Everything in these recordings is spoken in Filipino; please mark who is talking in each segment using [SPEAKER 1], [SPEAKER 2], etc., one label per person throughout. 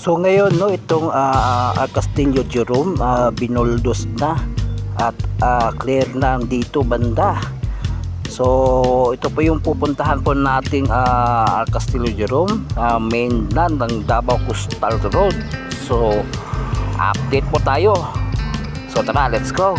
[SPEAKER 1] So ngayon no itong uh, Castillo Jerome ah, binuldos na at ah, clear na dito banda. So ito po yung pupuntahan po nating uh, Castillo Jerome ah, mainland ng Davao Coastal Road. So update po tayo. So tara, let's go.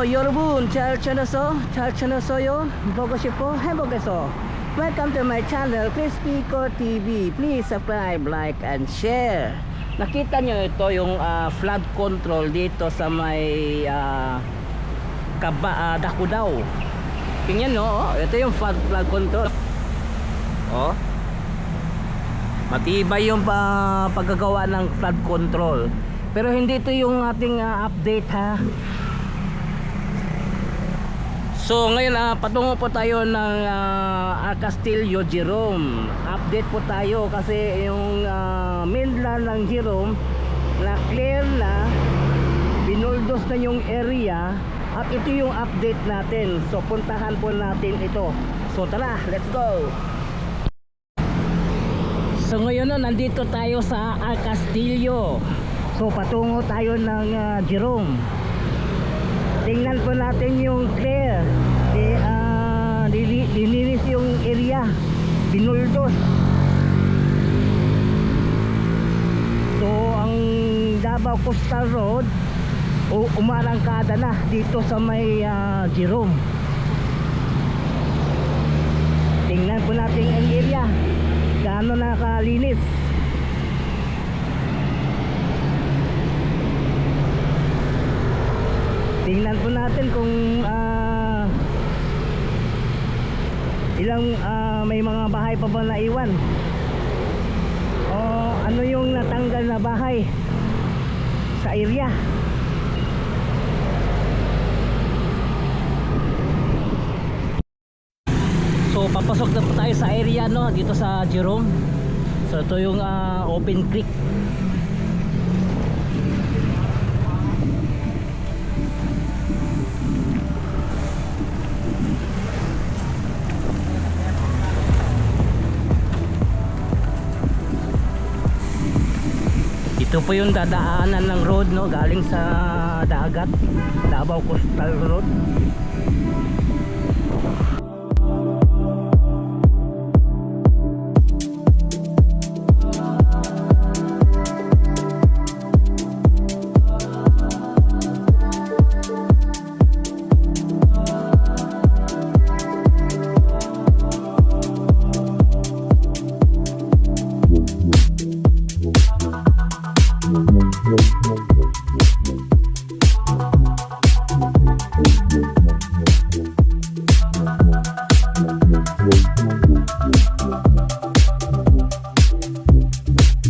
[SPEAKER 1] の夜分チャルチャルソチャルチャルソよボゴシポヘボゲソ Welcome to my channel Crispy Ko TV Please subscribe, like and share. Nakita nyo ito yung uh, flood control dito sa may uh, kaba, uh, Dakudaw. Tingnan nyo, oh. ito yung flood, flood control. Oh. Matibay yung uh, paggagawa ng flood control. Pero hindi ito yung ating uh, update ha? So ngayon ah, patungo po tayo ng ah, Castillo Jerome. Update po tayo kasi yung ah, mainland ng Jerome na clear na binuldos na yung area at ito yung update natin. So puntahan po natin ito. So tara, let's go. So ngayon na nandito tayo sa Castillo. So patungo tayo ng ah, Jerome. Tingnan po natin yung clear. Di, lili- lininis yung area. Binuldos. So ang Davao Coastal Road umarangkada na dito sa may ah, Jerome. Tingnan po natin ang area. Gaano nakalinis. Tingnan po natin kung ah, ilang ah, may mga bahay pa ba naiwan. O ano yung natanggal na bahay sa area? So papasok na po tayo sa area no dito sa Jerome. So ito yung ah, open creek Ito po yung dadaanan ng road no galing sa dagat Davao Coastal Road.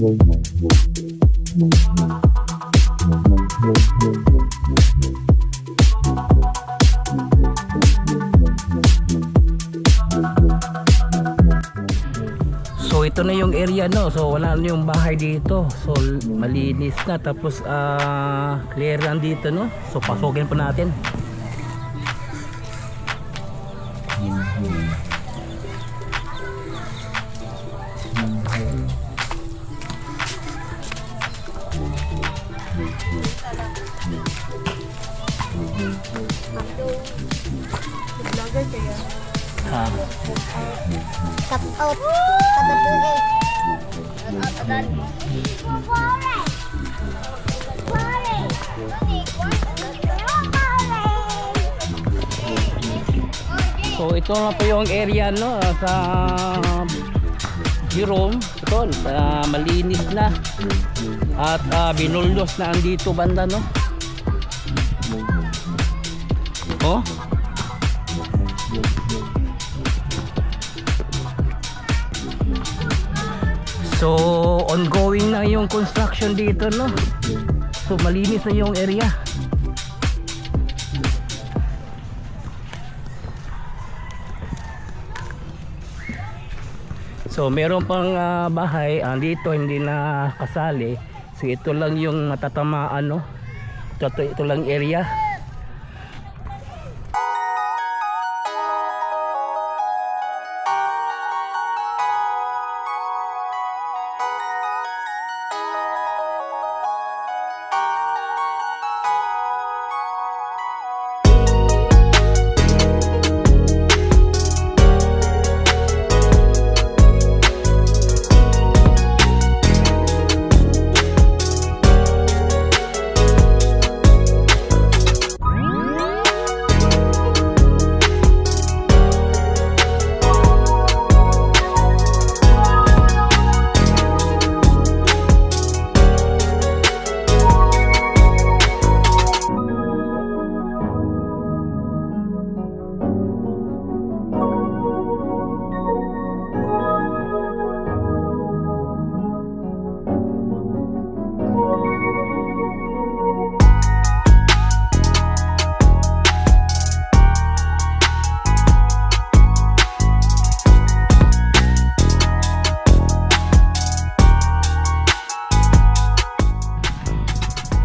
[SPEAKER 1] So ito na yung area no. So wala na yung bahay dito. So malinis na tapos ah clear lang dito no. So pasukin po natin.
[SPEAKER 2] Cut out. Out adan.
[SPEAKER 1] So ito na po yung area no sa Jerome. Ito, sa malinis na. At ah, binuldos na andito banda no. Oh. So ongoing na yung construction dito no. So malinis na yung area. So meron pang ah, bahay andito hindi na kasali. So ito lang yung matatamaan no. Ito, ito lang area.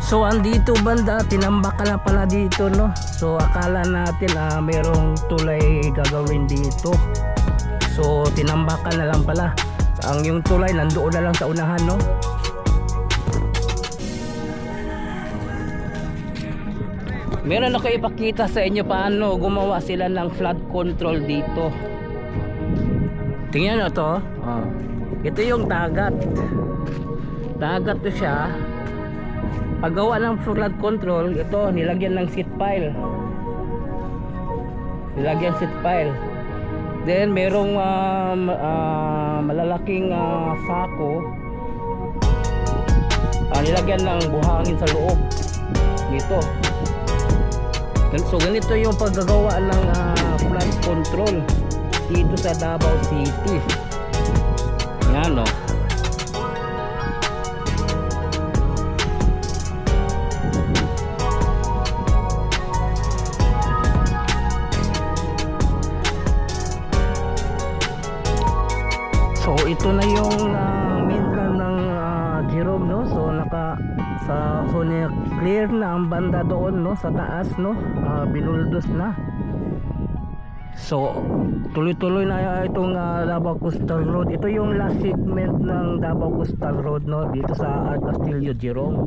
[SPEAKER 1] So andito banda, tinambak na pala dito no. So akala natin ah, merong tulay gagawin dito. So tinambak ka na lang pala. Ang yung tulay nandoon na lang sa unahan no. Meron ako ipakita sa inyo paano gumawa sila ng flood control dito. Tingnan nyo to. Oh. Ito yung dagat. Dagat to siya paggawa ng flood control ito nilagyan ng seat pile. Nilagyan seat pile. Then merong um, ah, malalaking ah, sako. Ah, nilagyan ng buhangin sa loob. Dito. So ganito yung paggagawa ng ah, flood control dito sa Davao City. Yan no ito na yung uh, mainland ng ah, Jerome no. So naka sa so ni- clear na ang banda doon no sa taas no. Ah, binuldos na. So tuloy-tuloy na itong ah, Davao Coastal Road. Ito yung last segment ng Davao Coastal Road no dito sa ah, Castillo Jerome.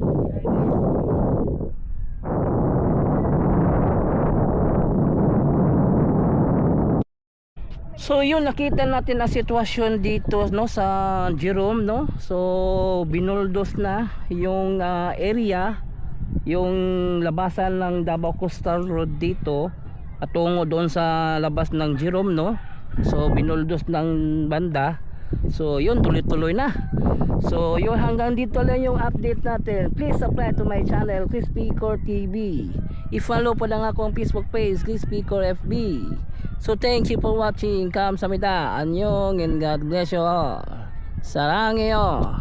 [SPEAKER 1] So yun nakita natin ang sitwasyon dito no sa Jerome no. So binuldos na yung ah, area yung labasan ng Davao Coastal Road dito at tungo doon sa labas ng Jerome no. So binuldos ng banda. So yun tuloy-tuloy na. So yun hanggang dito lang yung update natin. Please subscribe to my channel Crispy Core TV. I-follow po lang akong Facebook page Crispy Core FB. So thank you for watching. Kamsahamnida. Annyeong and God bless you all. Sarangyo.